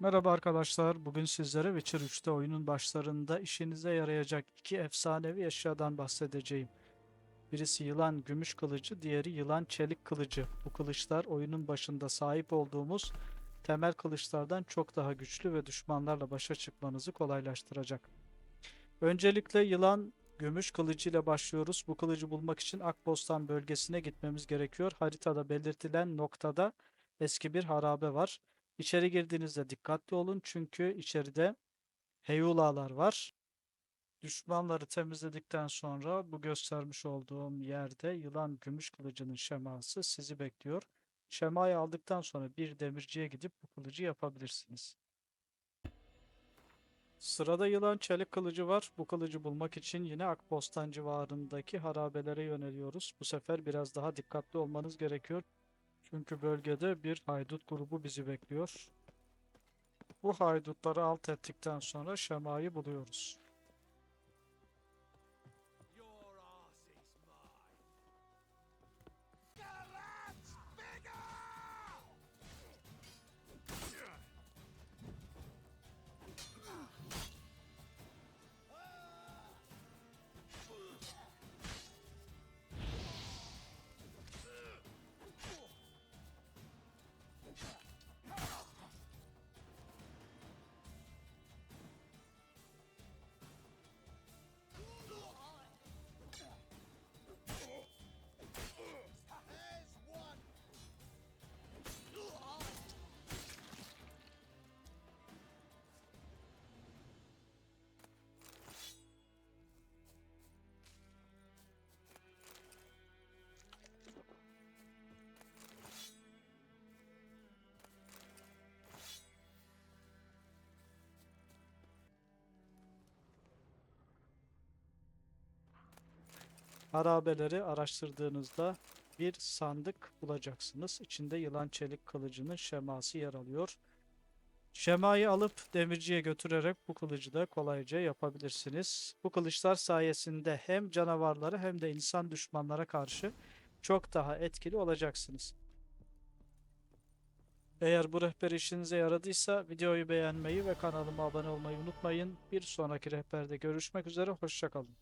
Merhaba arkadaşlar. Bugün sizlere Witcher 3'te oyunun başlarında işinize yarayacak iki efsanevi eşyadan bahsedeceğim. Birisi yılan gümüş kılıcı, diğeri yılan çelik kılıcı. Bu kılıçlar oyunun başında sahip olduğumuz temel kılıçlardan çok daha güçlü ve düşmanlarla başa çıkmanızı kolaylaştıracak. Öncelikle yılan gümüş kılıcı ile başlıyoruz. Bu kılıcı bulmak için Akbostan bölgesine gitmemiz gerekiyor. Haritada belirtilen noktada eski bir harabe var. İçeri girdiğinizde dikkatli olun çünkü içeride heyulalar var. Düşmanları temizledikten sonra bu göstermiş olduğum yerde yılan gümüş kılıcının şeması sizi bekliyor. Şemayı aldıktan sonra bir demirciye gidip bu kılıcı yapabilirsiniz. Sırada yılan çelik kılıcı var. Bu kılıcı bulmak için yine Akbostan civarındaki harabelere yöneliyoruz. Bu sefer biraz daha dikkatli olmanız gerekiyor. Çünkü bölgede bir haydut grubu bizi bekliyor. Bu haydutları alt ettikten sonra şemayı buluyoruz. Harabeleri araştırdığınızda bir sandık bulacaksınız. İçinde yılan çelik kılıcının şeması yer alıyor. Şemayı alıp demirciye götürerek bu kılıcı da kolayca yapabilirsiniz. Bu kılıçlar sayesinde hem canavarlara hem de insan düşmanlara karşı çok daha etkili olacaksınız. Eğer bu rehber işinize yaradıysa videoyu beğenmeyi ve kanalıma abone olmayı unutmayın. Bir sonraki rehberde görüşmek üzere, hoşçakalın.